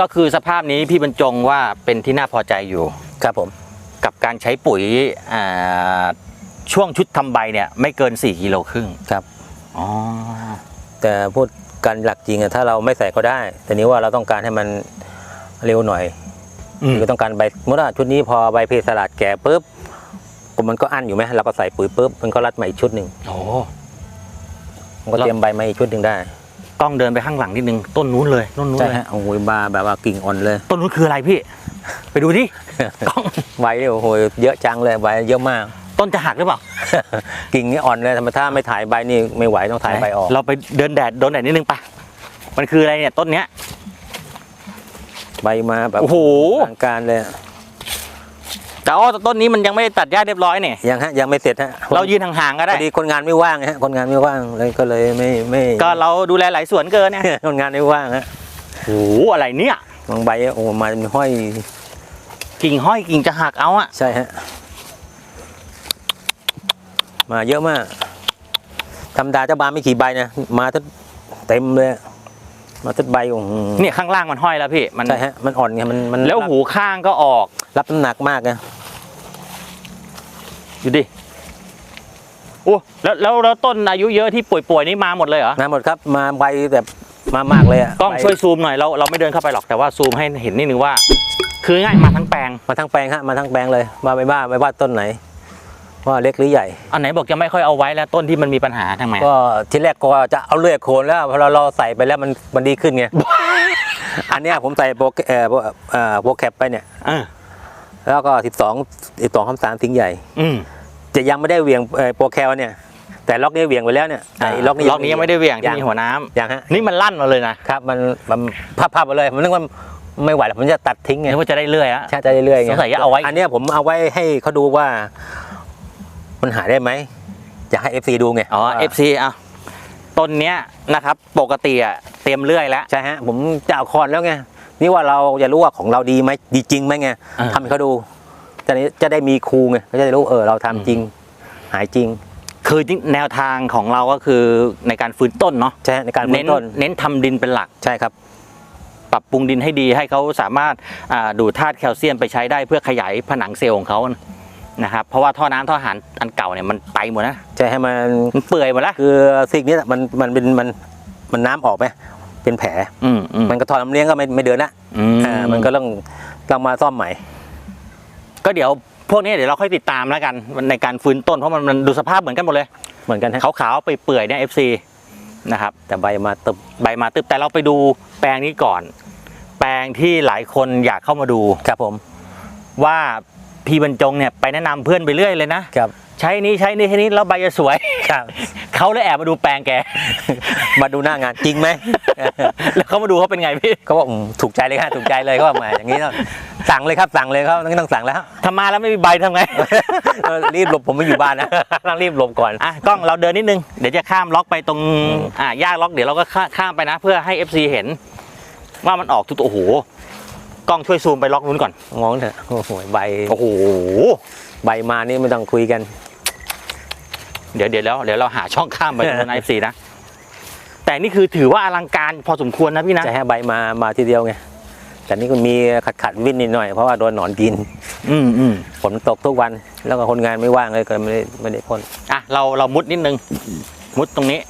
ก็คือสภาพนี้พี่บรรจงว่าเป็นที่น่าพอใจอยู่ ครับผม กับการใช้ปุ๋ยอ่าช่วงชุดทำใบเนี่ยไม่เกิน 4กิโลครึ่งครับ อ๋อ แต่พูดกันหลักจริงอะถ้าเราไม่ใส่ก็ได้ แต่นี้ว่าเราต้องการให้มันเร็วหน่อยอืม คือต้องการใบเมื่อว่าชุดนี้พอใบเพสลัดแก่ปุ๊บก็มันก็อั้นอยู่ไหมเราก็ใส่ปุ๋ยปุ๊บมันก็รัดมาอีกชุดหนึ่งโอ้ มันก็เตรียมใบมาอีกชุดหนึ่งได้ กล้องเดินไปข้างหลังนิดนึงต้นนู้นเลยต้นนู้นใช่เลยฮะโอ้โหบาแบบว่ากิ่งอ่อนเลย ต้นนู้นคืออะไรพี่ ไปดูดิ กล้องใบเนี่ยโอ้โหเยอะจังเลยใบเยอะมาก ต้นจะหักหรือเปล่ากิ่งนี่อ่อนเลยธรรมถ้าไม่ถ่ายใบนี่ไม่ไหวต้องถ่ายใบออกเราไปเดินแดดโดนแดดนิดนึงปะมันคืออะไรเนี่ยต้นเนี้ย ใบมาแบบโอ้โห ทางการเลย แต่อ๋อต้นนี้มันยังไม่ได้ตัดหญ้าเรียบร้อยเนี่ยยังฮะยังไม่เสร็จฮะเรายืนห่างๆก็พได้อดีคนงานไม่ว่างฮะคนงานไม่ว่างเลยก็เลยไม่ไม่ก็เราดูแลหลายสวนเกินเนี่ยคนงานไม่ว่างฮะโอ้โหอะไรเนี่ยบางใบโอ้มาเป็นห้อย กิ่งห้อยกิ่งจะหักเอาอะใช่ฮะมาเยอะมากธรรมดาเจ้าบานไม่กี่ใบนะมาทั้งเต็มเลยมาทั้งใบโอ้โหเนี่ยข้างล่างมันห้อยแล้วพี่ มันใช่ฮะมันอ่อนไงมันมันแล้วรับหูข้างก็ออก รับน้ำหนักมากนะ ดูดิโอ้แล้วแล้วแล้วต้นอายุเยอะที่ป่วยๆนี่มาหมดเลยเหรอมาหมดครับ มาใบแบบมามากเลยอะกล้องใบช่วยซูมหน่อยเราเราไม่เดินเข้าไปหรอกแต่ว่าซูมให้เห็นนิดนึงว่า คือง่ายมาทั้งแปลงมาทั้งแปลงฮะมาทั้งแปลงเลยมาไม่ว่าไม่ว่าต้นไหน ว่าเล็กหรือใหญ่ อันไหนบอกจะไม่ค่อยเอาไว้แล้วต้นที่มันมีปัญหาทำไมก็ที่แรกก็จะเอาเลื่อยโคนแล้วพอเราเราใส่ไปแล้วมันมันดีขึ้นไง อันเนี้ยผมใส่โปรเอ่อโปรเอ่อโปรแคปไปเนี่ยเออแล้วก็ 12 12คำสามสิงใหญ่ อืม จะยังไม่ได้เหวียงเอ่อโปรแคลเนี่ยแต่ล็อกนี้เหวียงไปแล้วเนี่ยแต่ล็อกนี้ล็อกนี้ยังไม่ได้เหวี่ยงที่มีหัวน้ำยังฮะนี่มันลั่นมาเลยนะครับมันมันพับพับไปเลยผมนึกว่าไม่ไหวแล้วผมจะตัดทิ้งไงนึกว่าจะได้เลื่อยอะใช่จะเรื่อยๆไสงสัยจะเอาไว้อันเนี้ยผมเอาไว้ให้เขาดูว่า มันหาได้ไหมอยากให้ FC ดูไงอ๋อว่า FC อะต้นเนี้ยนะครับปกติอะเตรียมเลื่อยแล้วใช่ฮะผมจะเอาคอนแล้วไงนี่ว่าเราจะรู้ว่าของเราดีไหมดีจริงไหมไงอ่าทำให้เขาดู จะได้จะได้มีครูไงเขาจะได้รู้เออเราทำจริง หายจริง คือจริงแนวทางของเราก็คือในการฟื้นต้นเนาะใช่ในการเน้เน้นนต้นเน้นทำดินเป็นหลักใช่ครับ ปรับปรุงดินให้ดีให้เขาสามารถอ่าดูดธาตุแคลเซียมไปใช้ได้เพื่อขยายผนังเซลล์ของเขานะครับเพราะว่าท่อน้ำท่ออาหารอันเก่าเนี่ยมันไปหมดนะใช่ให้มันมันเปื่อยหมดแล้วคือสิ่งนี้มันมันเป็นมันมันน้ำออกไหมเป็นแผลอืมอืมมันก็ทอน้ำเลี้ยงก็ไม่ไม่เดินละอืมอ่ามันก็ต้องต้องมาซ่อมใหม่ ก็เดี๋ยวพวกนี้เดี๋ยวเราค่อยติดตามแล้วกันในการฟื้นต้นเพราะมันมันดูสภาพเหมือนกันหมดเลยเหมือนกันฮะขาวๆไปเปื่อยๆเนี่ย FC นะครับแต่ใบมาตึบใบมาตึบแต่เราไปดูแปลงนี้ก่อน แปลงที่หลายคนอยากเข้ามาดูครับผมว่าพี่บรรจงเนี่ยไปแนะนำเพื่อนไปเรื่อยเลยนะครับ ใช้นี้ใช้นี้ใช้นี้แล้วใบจะสวย ครับ เขาเลยแอบมาดูแปลงแก มาดูหน้างานจริงไหม แล้วเขามาดูเขาเป็นไงพี่เขาบอกอืมถูกใจเลยค่ะถูกใจเลยเขาบอกมาอย่างนี้ต้องสั่งเลยครับสั่งเลยเขาต้องต้องสั่งแล้ว ทำมาแล้วไม่มีใบทำไง เออรีบหลบผมไม่อยู่บ้านนะ ต้องรีบหลบก่อน อะกล้องเราเดินนิดนึง เดี๋ยวจะข้ามล็อกไปตรงอะย่าล็อกเดี๋ยวเราก็ข้าข้ามไปนะ เพื่อให้ FC เห็น ว่ามันออกทุกตัวโอ้โหกล้องช่วยซูมไปล็อกนู้นก่อนงงเถอะโอ้โหใบโอ้โหใบมานี่ไม่ต้องคุยกัน เดี๋ยวเดี๋ยวแล้วเดี๋ยวเราหาช่องข้ามไปตรงนั้น FC นะ แต่นี่คือถือว่าอลังการพอสมควรนะพี่นะจะให้ใบมามาทีเดียวไง แต่นี่ก็มีขัดขัดๆวิ่นนิดหน่อยเพราะว่าโดนหนอนกิน อืมอืมฝนตกทุกวันแล้วก็คนงานไม่ว่างเลยก็ไม่ได้ไม่ได้พ่นอะเราเรามุดนิดนึง มุดตรงนี้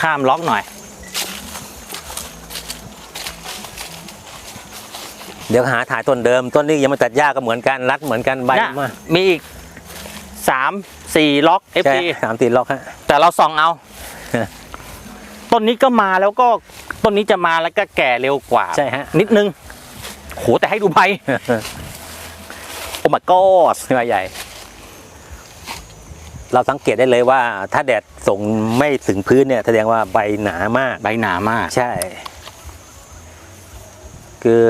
ข้ามล็อกหน่อย เดี๋ยวหาถ่ายต้นเดิม ต้นนี้ยังไม่ตัดหญ้าก็เหมือนกันรัดเหมือนกันใบเนี่ยมามีอีก สามสี่ล็อก ใช่ FT สามตีล็อกฮะ แต่เราส่องเอาต้นนี้ก็มาแล้วก็ต้นนี้จะมาแล้วก็แก่เร็วกว่า ใช่ฮะ นิดนึงโหแต่ให้ดูใบ โอ้ my god ใบใหญ่ เราสังเกตได้เลยว่า ถ้าแดดส่งไม่ถึงพื้นเนี่ย แสดงว่าใบหนามาก ใบหนามาก ใช่ คือ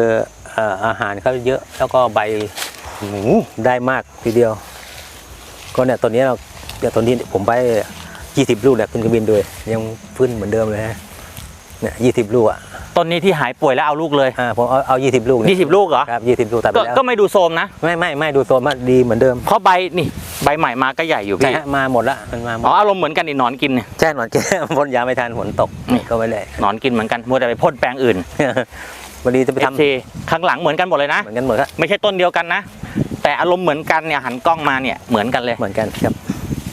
เอ่ออาหารเขาเยอะแล้วก็ใบหนูได้มากทีเดียว ก็เนี่ยตัวนี้เราเดี๋ยวตัวนี้ผมไปยี่สิบลูกเนี่ยขึ้นเครื่องบินด้วย ยังฟื้นเหมือนเดิมเลยฮะเนี่ยยี่สิบลูกอะต้นนี้ที่หายป่วยแล้วเอาลูกเลยอ่าผมเอาเอายี่สิบลูกเนี่ย20ลูกเหรอครับยี่สิบลูกตัดไปก็แล้วก็ไม่ดูโทรมนะ ไม่ไม่ไม่ดูโซนมาดีเหมือนเดิมเพราะใบนี่ใบใหม่มาก็ใหญ่อยู่ใช่พี่ฮะมาหมดละมันมาหมอ๋อดอารมณ์เหมือนกันนี่หนอนกินเนี่ยใช่หนอนแก้มพ่นยาไม่ทันฝนตกนี่ก็ไม่เลย หนอนกินเหมือนกันมัวแต่ไปพ่นแปลงอื่นวันนี้จะไปทำ FC ข้างหลังเหมือนกันหมดเลยนะ เหมือนกันหมดครับไม่ใช่ต้นเดียวกันนะ แต่อารมณ์เหมือนกันเนี่ยหันกล้องมาเนี่ยเหมือนกันเลยเหมือนกันครับ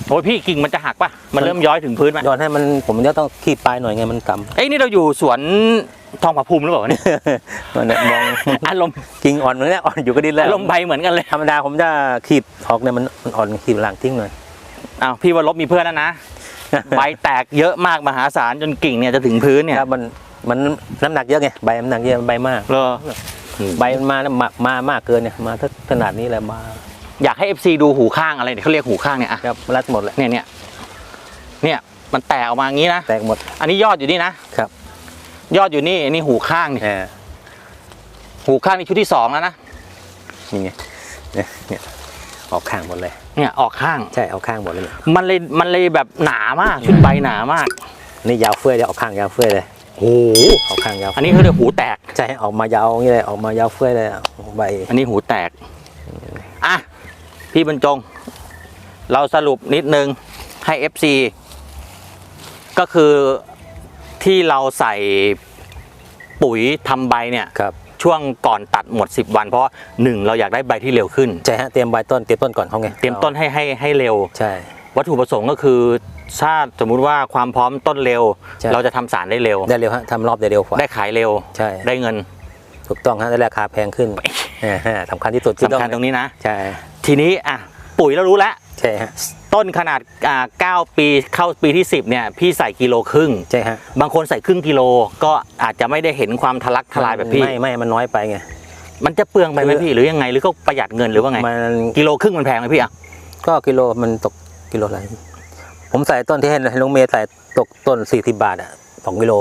โอ้ยพี่กิ่งมันจะหักปะมันเริ่มย้อยถึงพื้นไหมย้อนให้มันผมจะต้องขีดปลายหน่อยไงมันกเอ้ยนี่เราอยู่สวนทองผาภูมิหรือเปล่าวะเนี่ยำมันเนี่ยมองอารมณ์กิ่งอ่อนมันเนี่ยอ่อนอยู่ก็ดินแล้วอารมณ์ใบเหมือนกันเลยธรรมดาผมจะขีดออกเนี่ยมันมันอ่อนขีดหลังทิ้งหน่อยอ้าวพี่ว่าลบมีเพื่อนแล้วนะใบแตกเยอะมากมหาศาลจนกิ่งเนี่ยจะถึงพื้นเนี่ยครับมันมันน้ำหนักเยอะไงใบน้ำหนักเยอะใบมากเหรอ ใบมันมาแล้วมา มามากเกินเนี่ยมาถ้าขนาดนี้แหละมา อยากให้ FC ดูหูข้างอะไรเนี่ยเขาเรียกหูข้างเนี่ยอะครับรัดหมดเลยเนี่ยเนี่ยเนี่ยมันแตกออกมาอย่างนี้นะ แตกหมด อันนี้ยอดอยู่นี่นะครับ ยอดอยู่นี่อันนี้หูข้างเนี่ยอ่าหูข้างนี่ชุดที่สองแล้วนะนี่ไงเนี่ยเนี่ยออกข้างหมดเลย เนี่ยออกข้าง ใช่เอาข้างหมดเลยเนี่ยมันเลยมันเลยแบบหนามากชุดใบหนามาก นี่ยาวเฟ้ยเลยออกข้างยาวเฟ้ยเลย โอ้โหออกข้างยาว อันนี้เขาเรียกหูแตก ใช่ออกมายาวอย่างนี้เลยออกมายาวเฟ้ยเลยอะใบอันนี้หูแตก อะ พี่บรรจง เราสรุปนิดนึงให้ FC ก็คือที่เราใส่ปุ๋ยทำใบเนี่ย ครับ ช่วงก่อนตัดหมด 10 วันเพราะหนึ่งเราอยากได้ใบที่เร็วขึ้น ใช่ฮะเตรียมใบต้นเตรียมต้นก่อนเขาไงเตรียมต้นให้ให้ให้เร็ว ใช่ วัตถุประสงค์ก็คือ ถ้าสมมุติว่าความพร้อมต้นเร็ว ใช่ เราจะทำสารได้เร็ว ได้เร็วฮะทำรอบได้เร็วกว่า ได้ขายเร็ว ใช่ ได้เงินถูกต้องฮะได้ราคาแพงขึ้นอ่าฮะสำคัญที่สุดที่สำคัญตรงนี้นะ ใช่ทีนี้อะปุ๋ยเรารู้แล้ว ใช่ฮะต้นขนาดอ่า9ปีเข้าปีที่ 10เนี่ยพี่ใส่กิโลครึ่ง ใช่ฮะบางคนใส่ครึ่งกิโลก็อาจจะไม่ได้เห็นความทะลักทลายแบบพี่ ไม่ไม่มันน้อยไปไง มันจะเปลืองไปไหมคือ พี่หรือยังไงหรือก็ประหยัดเงินหรือว่าไง มันกิโลครึ่งมันแพงไหมพี่อะก็กิโลมันตกกิโลอะไร ผมใส่ต้นที่ให้ให้ลุงเมย์ใส่ตกต้นสี่สิบบาทอะสองกิโล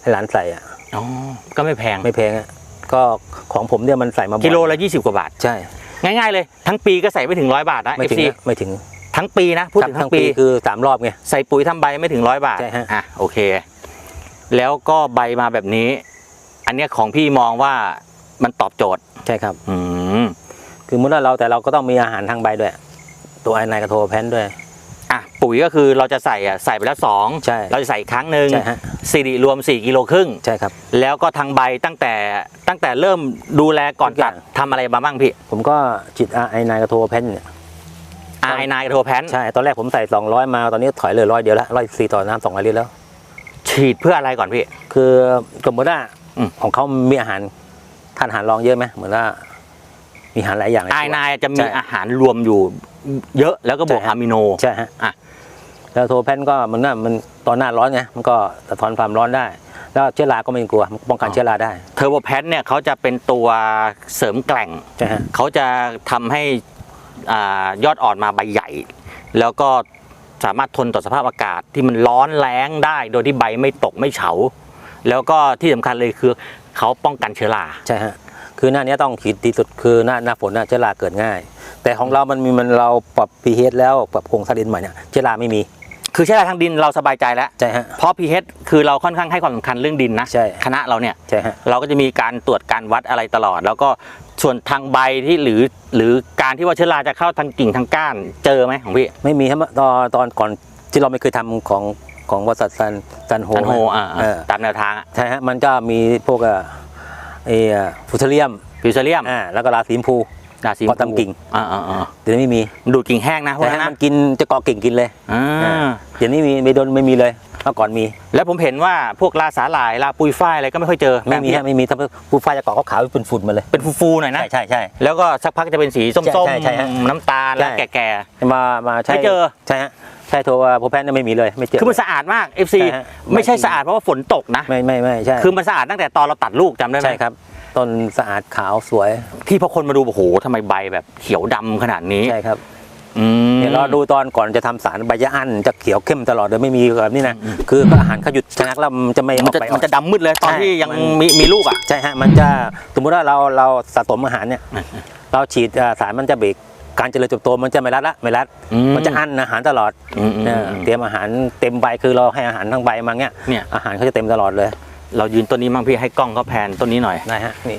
ให้หลานใส่อะอ๋อก็ไม่แพงไม่แพงอะก็ของผมเนี่ยมันใส่มาบ่อยกิโลละ20กว่าบาท ใช่ ง่ายๆเลย ทั้งปีก็ใส่ไม่ถึงร้อยบาทนะไม่ถึง FC นะไม่ถึงทั้งปีนะพูดถึงทั้งปีคือสามรอบไงใส่ปุ๋ยทำใบไม่ถึงร้อยบาทใช่ฮะอะโอเค แล้วก็ใบมาแบบนี้ อันเนี้ยของพี่มองว่ามันตอบโจทย์ใช่ครับ อืมคือมุดว่าเราแต่เราก็ต้องมีอาหารทางใบด้วย ตัวไอไนกระโทแพนด้วยอะ ปุ๋ยก็คือเราจะใส่อะใส่ไปแล้วสองใช่เราจะใส่อีกครั้งหนึ่งใช่ฮะสิริรวม 4กิโลครึ่งใช่ครับ แล้วก็ทางใบตั้งแต่ตั้งแต่เริ่มดูแลก่อนทุกอตัย่าดง ทำอะไรมาบ้างพี่ผมก็จิตไอไนกระโทแพนเนี่ยไอนายโทแพนใช่ตอนแรกผมใส่ 200 มาตอนนี้ถอยเหลยร้อยเดียวแล้วร้อยสี่ต่อน้ำสองร้อยลิตรแล้ว ฉีดเพื่ออะไรก่อนพี่ คือสมมติว่าอืม ของเขามีอาหารทานอาหารรองเยอะไหมเหมือนว่ามีอาหารหลายอย่างในไอตัวนายจะมีใช่อาหารรวมอยู่เยอะแล้วก็บวกใช่ฮะ อะมิโน ใช่ฮะ อะ แล้วโทแพนก็มันน่ะมันตอนหน้าร้อนไงมันก็สะท้อนความร้อนได้ แล้วเชื้อราก็ไม่กลัวมันป้องกันเชื้อราได้ เทอร์โบแพนเนี่ยเขาจะเป็นตัวเสริมแกร่งใช่ฮะเขาจะทำให้อายอดอ่อนมาใบใหญ่ แล้วก็สามารถทนต่อสภาพอากาศที่มันร้อนแรงได้ โดยที่ใบไม่ตกไม่เฉา แล้วก็ที่สำคัญเลยคือเขาป้องกันเชื้อรา ใช่ฮะคือหน้านี้ต้องขีดดีสุดคือหน้าหน้าฝนน่ะเชื้อราเกิดง่าย แต่ของเรามันมีมันเราปรับ pH แล้วปรับโครงสร้างดินใหม่เนี่ยเชื้อราไม่มี คือเชื้อราทางดินเราสบายใจแล้ว ใช่ฮะ เพราะ pH คือเราค่อนข้างให้ความสำคัญเรื่องดินนะใช่ คณะเราเนี่ย ใช่ฮะ เราก็จะมีการตรวจการวัดอะไรตลอด แล้วก็ส่วนทางใบที่หรือหรือการที่ว่าเชื้อราจะเข้าทางกิ่งทางก้านเจอไหมของพี่ไม่มีครับตอนตอนก่อนที่เราไม่เคยทำของของบริษัทซันซันโฮทันโฮอ่าเออตามแนวทางใช่ฮะมันก็มีพวกเอ่อเออฟูเทเรียมฟิวเซเลียม อ่าแล้วก็ราสีชมพู ดาซิมเกาะตามกิ่งอ่าอ่าอ่าเดี๋ยวนี้ไม่มีดูดกิ่งแห้งนะพวกแต่นั้นฮะนะมันกินจะเกาะกิ่งกินเลยอ่าอ่าเดี๋ยวนี้มีไม่โดนไม่มีเลยเมื่อก่อนมีแล้วผมเห็นว่าพวกลาสาหร่ายลาปุยฝ้ายอะไรก็ไม่ค่อยเจอไม่มีแบบฮะไม่มีถ้าผู้ฟ้าจะเกาะขาวๆเป็นฝุ่นๆมาเลยเป็นฟูๆหน่อยนะ ใช่ใช่ใช่ แล้วก็สักพักจะเป็นสีส้มใช่ใช่ฮะๆน้ำตาลแล้วใช่แก่ มามาใช่ไม่เจอ ใช่ฮะใช่โทรว่าโพแพนเนี่ยไม่มีเลยไม่เจอๆคือมันสะอาดมาก FC ใช่ฮะ ไม่ใช่ไม่จริงสะอาดเพราะว่าฝนตกนะ ไม่ไม่ไม่ใช่คือมันสะอาดตั้งแต่ตอนเราตัดลูกจำได้ไหมใช่ครับ ต้นสะอาดขาวสวย ที่พอคนมาดูโอ้โหทำไมใบแบบเขียวดำขนาดนี้ใช่ครับอืมเนี่ยเราดูตอนก่อนจะทำสารใบยะอันจะเขียวเข้มตลอดเลยไม่มีแบบนี้นะอืมคือก็อาหารเขาหยุดชะงักแล้วมันจะไม่อมันอกจะไปมันจะดำมืดเลยตอนใช่ที่ยังมัน มีมีลูกอะ ใช่ฮะมันจะสมมุติว่าเราเราสะสมอาหารเนี่ยอ่าเราฉีดอ่าสารมันจะเบรกการเจริญเติบโตมันจะไม่รัดละไม่รัดมันจะอั้นอาหารตลอดอืมอืมเอออืมเตรียมอาหารเต็มใบคือเราให้อาหารทั้งใบมาเงี้ยเนี่ย อาหารเขาจะเต็มตลอดเลย เรายืนต้นนี้มั่งพี่ให้กล้องเขาแพนต้นนี้หน่อยนะฮะนี่